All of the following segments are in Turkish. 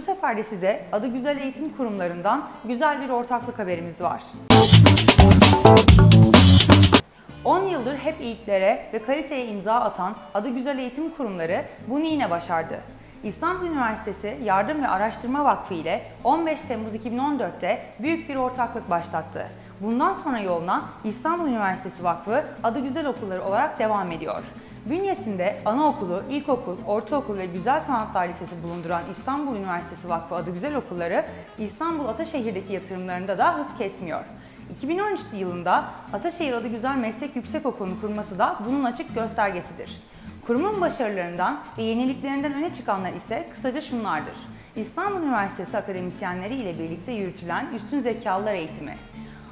sefer de size adı güzel eğitim kurumlarından güzel bir ortaklık haberimiz var. 10 yıldır hep iyiklere ve kaliteye imza atan adı güzel eğitim kurumları bunu yine başardı. İstanbul Üniversitesi Yardım ve Araştırma Vakfı ile 15 Temmuz 2014'te büyük bir ortaklık başlattı. Bundan sonra yoluna İstanbul Üniversitesi Vakfı adı güzel okulları olarak devam ediyor. Bünyesinde anaokulu, ilkokul, ortaokul ve güzel sanatlar lisesi bulunduran İstanbul Üniversitesi Vakfı adı güzel okulları İstanbul Ataşehir'deki yatırımlarında da hız kesmiyor. 2013 yılında Ataşehir Adı Güzel Meslek Yüksekokulu'nu kurması da bunun açık göstergesidir. Kurumun başarılarından ve yeniliklerinden öne çıkanlar ise kısaca şunlardır. İstanbul Üniversitesi akademisyenleri ile birlikte yürütülen üstün zekalılar eğitimi.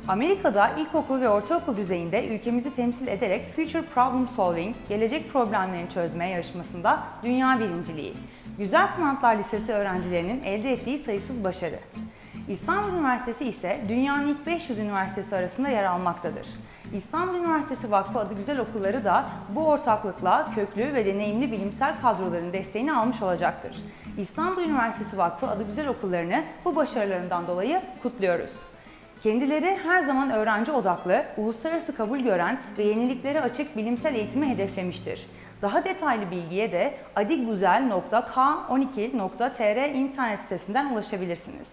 Amerika'da ilkokul ve ortaokul düzeyinde ülkemizi temsil ederek Future Problem Solving, gelecek problemlerini çözmeye yarışmasında dünya birinciliği. Güzel Sanatlar Lisesi öğrencilerinin elde ettiği sayısız başarı. İstanbul Üniversitesi ise dünyanın ilk 500 üniversitesi arasında yer almaktadır. İstanbul Üniversitesi Vakfı adı güzel okulları da bu ortaklıkla köklü ve deneyimli bilimsel kadroların desteğini almış olacaktır. İstanbul Üniversitesi Vakfı adı güzel okullarını bu başarılarından dolayı kutluyoruz. Kendileri her zaman öğrenci odaklı, uluslararası kabul gören ve yeniliklere açık bilimsel eğitimi hedeflemiştir. Daha detaylı bilgiye de adiguzel.k12.tr internet sitesinden ulaşabilirsiniz.